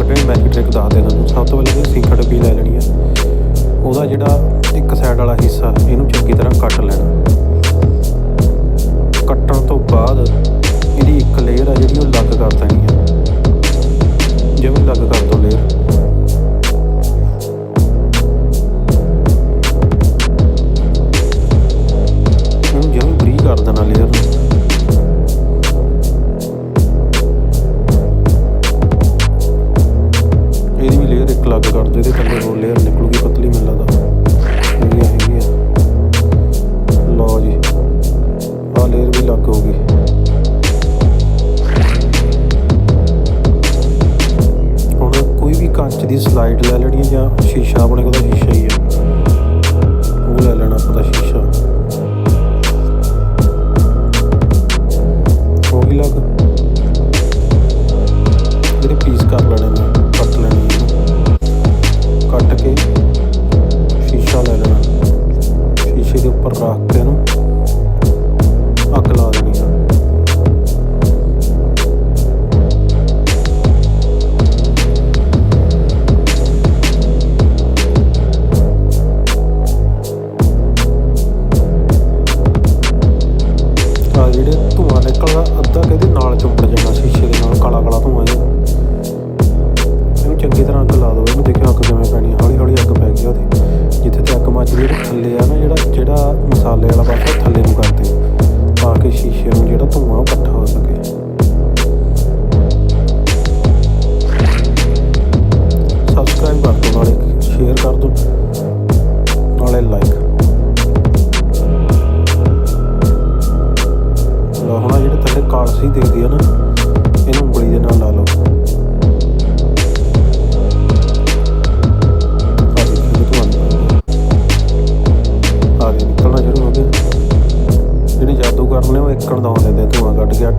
ਕੱਢਣੀ magic trick ਦੱਸ ਦੇ ਤੁਹਾਨੂੰ। ਸਭ ਤੋਂ ਪਹਿਲਾਂ ਇਹ ਸਿੰਕ ਡੱਬੀ ਲੈ ਲੈਣੀ ਹੈ ਉਹਦਾ ਜਿਹੜਾ ਇੱਕ ਸਾਈਡ ਵਾਲਾ ਹਿੱਸਾ, ਇਹਨੂੰ ਚੰਗੀ ਤਰ੍ਹਾਂ ਕੱਟ ਲੈਣਾ। ਅਲੱਗ ਕਰ ਦਿਓ ਇਹਦੇ ਥੱਲੇ ਹੋਰ ਲੇਅਰ ਨਿਕਲੂਗੀ, ਪਤਲੀ ਮੈਨੂੰ ਲੱਗਦਾ। ਹੈਗੀ ਹੈਗੀ ਆ ਲਓ ਜੀ ਆ ਲੇਅਰ ਵੀ ਲੱਗ ਹੋ ਗਈ। ਹੁਣ ਕੋਈ ਵੀ ਕੱਚ ਦੀ ਸਲਾਈਡ ਲੈ ਲੈਣੀ ਜਾਂ ਸ਼ੀਸ਼ਾ ਆਪਣੇ ਕੋਲ ਤਾਂ ਸ਼ੀਸ਼ਾ ਹੀ ਹੈ ਉੱਪਰ ਰੱਖ ਕੇ ਇਹਨੂੰ ਅੱਗ ਲਾ ਦੇਣੀ ਆ। ਆ ਜਿਹੜੇ ਧੂਆਂ ਨਿਕਲਦਾ, ਅੱਧਾ ਕਿਹਦੇ ਨਾਲ ਚੁੰਬੜ ਜਾਣਾ ਸ਼ੀਸ਼ੇ ਦੇ ਨਾਲ ਕਾਲਾ ਕਾਲਾ ਧੂਆਂ। ਮਸਾਲੇ ਵਾਲਾ ਪਾਸਾ ਥੱਲੇ ਨੂੰ ਕਰ ਦਿਓ, ਤਾਂ ਕਿ ਸ਼ੀਸ਼ੇ ਨੂੰ ਜਿਹੜਾ ਧੂਆਂ ਇਕੱਠਾ ਹੋ ਸਕੇ। ਸਬਸਕ੍ਰਾਈਬ ਕਰ ਦਿਓ, ਨਾਲੇ ਸ਼ੇਅਰ ਕਰ ਦਿਓ, ਨਾਲੇ ਲਾਈਕ ਲਓ ਹੁਣ ਜਿਹੜੇ ਥੱਲੇ ਕਾਲਸੀ ਦੇਖਦੀ ਆ ਨਾ, ਇਹਨੂੰ ਉਂਗਲੀ ਦੇ ਨਾਲ ਲਾ ਲਓ। ਜਾਦੂਗਰ ਨੇ ਦਾ ਹੁੰਦੇ ਨੇ ਧੂਆਂ ਕੱਢ ਗਿਆ।